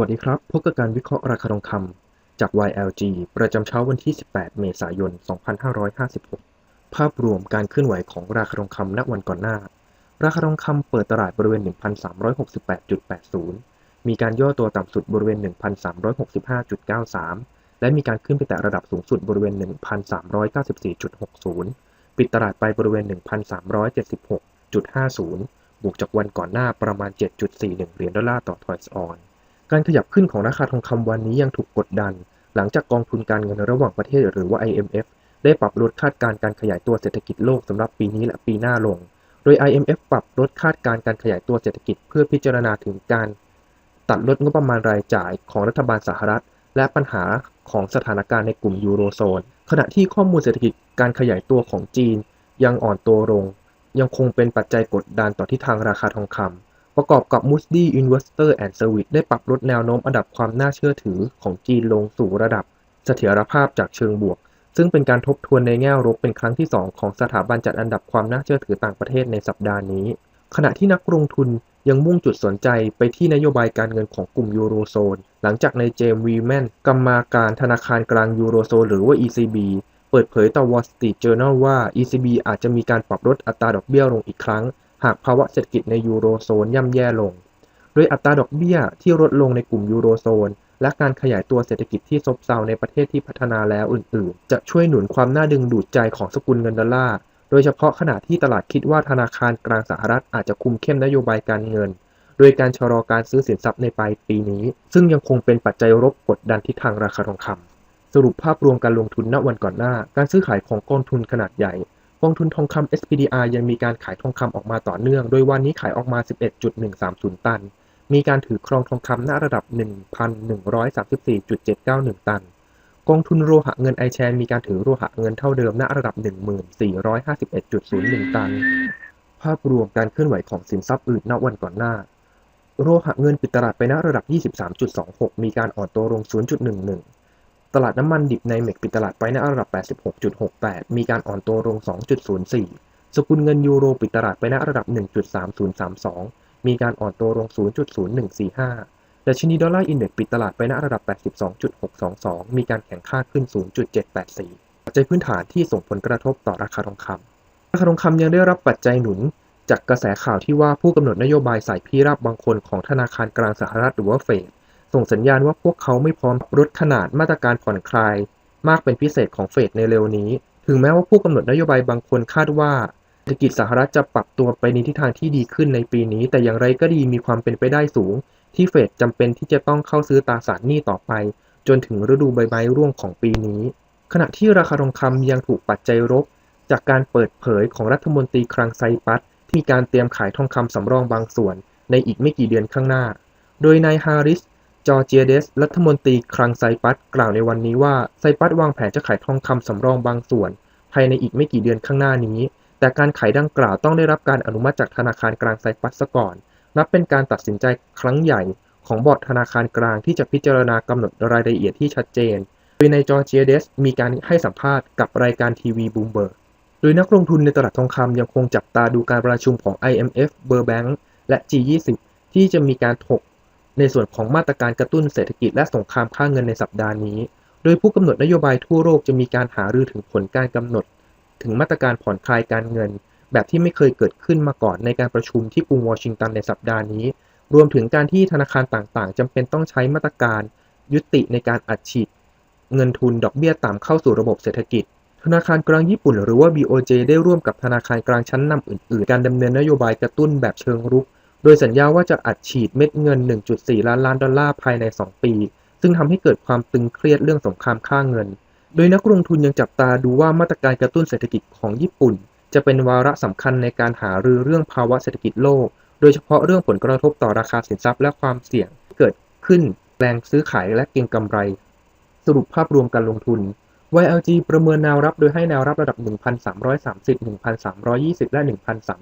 วัสดีครับ พบกับการวิเคราะห์ราคาทองคำจาก YLG ประจำเช้าวันที่ 18 เมษายน 2556 ภาพรวมการเคลื่อนไหวของราคาทองคำณวันก่อนหน้า ราคาทองคำเปิดตลาดบริเวณ 1,368.80 มีการย่อตัวต่ำสุดบริเวณ 1,365.93 และมีการขึ้นไปแตะระดับสูงสุดบริเวณ 1,394.60 ปิดตลาดไปบริเวณ 1,376.50 บวกจากวันก่อนหน้าประมาณ 7.41 เหรียญดอลลาร์ต่อทอยส์ออน การขยับขึ้นของราคาทองคำวันนี้ยังถูกกดดัน หลังจากกองทุนการเงินระหว่างประเทศหรือว่า IMF ได้ปรับลดคาดการณ์การขยายตัวเศรษฐกิจโลกสำหรับปีนี้และปีหน้าลง โดย IMF ปรับลดคาดการณ์การขยายตัวเศรษฐกิจเพื่อพิจารณาถึงการตัดลดงบประมาณรายจ่ายของรัฐบาลสหรัฐ และปัญหาของสถานการณ์ในกลุ่มยูโรโซน ขณะที่ข้อมูลเศรษฐกิจการขยายตัวของจีน ยังอ่อนตัวลง ยังคงเป็นปัจจัยกดดันต่อทิศทางราคาทองคำ ประกอบกับ Moody Investor and Service ได้ปรับลดแนวโน้มอันดับความน่าเชื่อถือของจีนลงสู่ระดับเสถียรภาพจากเชิงบวก ซึ่งเป็นการทบทวนในแง่ลบเป็นครั้งที่ 2 ของสถาบันจัดอันดับความน่าเชื่อถือต่างประเทศในสัปดาห์นี้ ขณะที่นักลงทุนยังมุ่งจุดสนใจไปที่นโยบายการเงินของกลุ่มยูโรโซน หลังจากในเจมส์วีแมนกรรมาการธนาคารกลางยูโรโซนหรือว่า ECB เปิดเผยต่อ Wall Street Journal ว่า ECB อาจจะมีการปรับลดอัตราดอกเบี้ยลงอีกครั้ง หากภาวะเศรษฐกิจในยูโรโซนย่ำแย่ลง โดยอัตราดอกเบี้ยที่ลดลงในกลุ่มยูโรโซน และการขยายตัวเศรษฐกิจที่ซบเซาในประเทศที่พัฒนาแล้วอื่น ๆ จะช่วยหนุนความน่าดึงดูดใจของสกุลเงินดอลลาร์โดยเฉพาะขณะที่ตลาดคิดว่าธนาคารกลางสหรัฐอาจจะคุมเข้มนโยบายการเงิน โดยการชะลอการซื้อสินทรัพย์ในปลายปีนี้ ซึ่งยังคงเป็นปัจจัยรบกดดันทิศทางราคาทองคำสรุปภาพรวมการลงทุนณวันก่อนหน้า การซื้อขายของกองทุนขนาดใหญ่ กองทุนทองคำ SPDR ยังมีการขายทองคำออกมาต่อเนื่อง โดยวันนี้ขายออกมา 11.130 ตัน มีการถือครองทองคำณระดับ 1,134.791 ตัน กองทุนโลหะเงินไอแชนมีการถือโลหะเงินเท่าเดิมณระดับ 1451.01 ตัน ภาพรวมการเคลื่อนไหวของสินทรัพย์อื่นณวันก่อนหน้า โลหะเงินปิดตลาดไปณระดับ 23.26 มีการอ่อนตัวลง 0.11 ตลาดน้ำมันดิบในเมกปิดตลาดไปณระดับ 86.68 มีการอ่อนตัวลง 2.04 สกุลเงินยูโรปิดตลาดไปณระดับ 1.3032 มีการอ่อนตัวลง 0.0145 ดัชนีดอลลาร์อินเด็กซ์ปิดตลาดไปณระดับ 82.622 มีการแข่งค่าขึ้น 0.784 ปัจจัยพื้นฐานที่ส่งผลกระทบต่อราคาทองคำ ราคาทองคำยังได้รับปัจจัยหนุนจากกระแสข่าวที่ว่าผู้กำหนดนโยบายสายพี่รับบางคนของธนาคารกลางสหรัฐหรือว่าเฟด ส่งสัญญาณว่าพวกเขาไม่พร้อมลดขนาดมาตรการผ่อนคลาย มากเป็นพิเศษของเฟดในเร็วนี้ ถึงแม้ว่าผู้กำหนดนโยบายบางคนคาดว่าเศรษฐกิจสหรัฐจะปรับตัวไปในทิศทางที่ดีขึ้นในปีนี้ แต่อย่างไรก็ดีมีความเป็นไปได้สูง ที่เฟดจำเป็นที่จะต้องเข้าซื้อตราสารหนี้ต่อไป จนถึงฤดูใบไม้ร่วงของปีนี้ ขณะที่ราคาทองคำยังถูกปัจจัยลบจากการเปิดเผยของรัฐมนตรีคลังไซปัสที่มีการเตรียมขายทองคำสำรองบางส่วน ในอีกไม่กี่เดือนข้างหน้า โดยนายฮาริส จอร์เจียเดส รัฐมนตรีคลังไซปัสกล่าวในวันนี้ว่าไซปัสวางแผนจะขายทองคำสำรองบางส่วน ภายในอีกไม่กี่เดือนข้างหน้านี้ แต่การขายดังกล่าวต้องได้รับการอนุมัติจากธนาคารกลางไซปัสซะก่อน นับเป็นการตัดสินใจครั้งใหญ่ของบอร์ดธนาคารกลางที่จะพิจารณากำหนดรายละเอียดที่ชัดเจน โดยนายจอร์เจียเดสมีการให้สัมภาษณ์กับรายการทีวีบูมเบิร์ก โดยนักลงทุนในตลาดทองคำยังคงจับตาดูการประชุมของ IMF b e r b a n k และ G20 ที่จะมีการถก ในส่วนของมาตรการกระตุ้นเศรษฐกิจและสงครามค่าเงินในสัปดาห์นี้ โดยผู้กำหนดนโยบายทั่วโลกจะมีการหารือถึงผลการกำหนด ถึงมาตรการผ่อนคลายการเงิน แบบที่ไม่เคยเกิดขึ้นมาก่อนในการประชุมที่กรุงวอชิงตันในสัปดาห์นี้ รวมถึงการที่ธนาคารต่างๆจำเป็นต้องใช้มาตรการ ยุติในการอัดฉีดเงินทุนดอกเบี้ยต่ำเข้าสู่ระบบเศรษฐกิจ ธนาคารกลางญี่ปุ่นหรือว่า BOJ ได้ร่วมกับธนาคารกลางชั้นนำอื่น ๆ การดำเนินนโยบายกระตุ้นแบบเชิงรุก โดยสัญญาว่าจะอัดฉีดเม็ดเงิน 1.4 ล้านล้านดอลลาร์ภายใน 2 ปี ซึ่งทำให้เกิดความตึงเครียดเรื่องสงครามค่าเงิน โดยนักลงทุนยังจับตาดูว่ามาตรการกระตุ้นเศรษฐกิจของญี่ปุ่น จะเป็นวาระสำคัญในการหารือเรื่องภาวะเศรษฐกิจโลก โดยเฉพาะเรื่องผลกระทบต่อราคาสินทรัพย์และความเสี่ยงที่เกิดขึ้น แรงซื้อขายและเก็งกำไร สรุปภาพรวมการลงทุน YLG ประเมินแนวรับโดยให้แนวรับระดับ 1,330 1,320 และ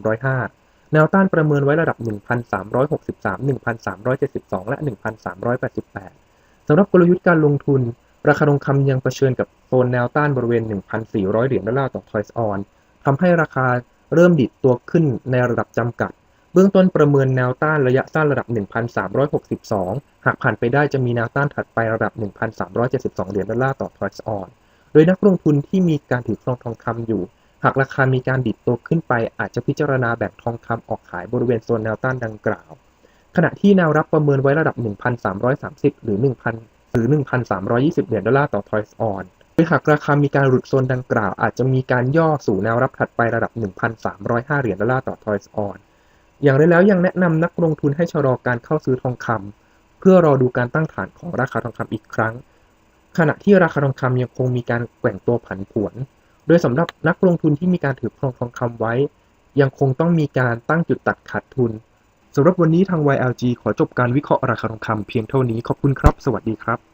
1,305 แนวต้านประเมินไว้ระดับ 1,363 1,372 และ 1,388 สำหรับกลยุทธ์การลงทุน ราคาทองคำยังเผชิญกับโซนแนวต้านบริเวณ 1,400 เหรียญดอลลาร์ต่อทอยส์ออนทำให้ราคาเริ่มดิดตัวขึ้นในระดับจำกัด เบื้องต้นประเมินแนวต้านระยะสั้นระดับ 1,362 หากผ่านไปได้จะมีแนวต้านถัดไประดับ 1,372 เหรียญดอลลาร์ต่อทอยส์ออน โดยนักลงทุนที่มีการถือครองทองคำอยู่ หากราคามีการดิดตัวขึ้นไป อาจจะพิจารณาแบ่งทองคำออกขายบริเวณโซนแนวต้านดังกล่าว ขณะที่แนวรับประเมินไว้ระดับ 1,330 หรือ 1,000 หรือ 1,320 เหรียญดอลลาร์ต่อทอยส์ออนโดยหากราคามีการหลุดโซนดังกล่าว อาจจะมีการย่อสู่แนวรับถัดไประดับ 1,305 เหรียญดอลลาร์ต่อทอยส์ออนอย่างไรแล้วยังแนะนำนักลงทุนให้ชะลอการเข้าซื้อทองคำเพื่อรอดูการตั้งฐานของราคาทองคำอีกครั้ง ขณะที่ราคาทองคำยังคงมีการแกว่งตัวผันผวน โดยสำหรับนักลงทุนที่มีการถือครองทองคำไว้ ยังคงต้องมีการตั้งจุดตัดขาดทุนสำหรับวันนี้ทาง YLG ขอจบการวิเคราะห์ราคาทองคำเพียงเท่านี้ขอบคุณครับ สวัสดีครับ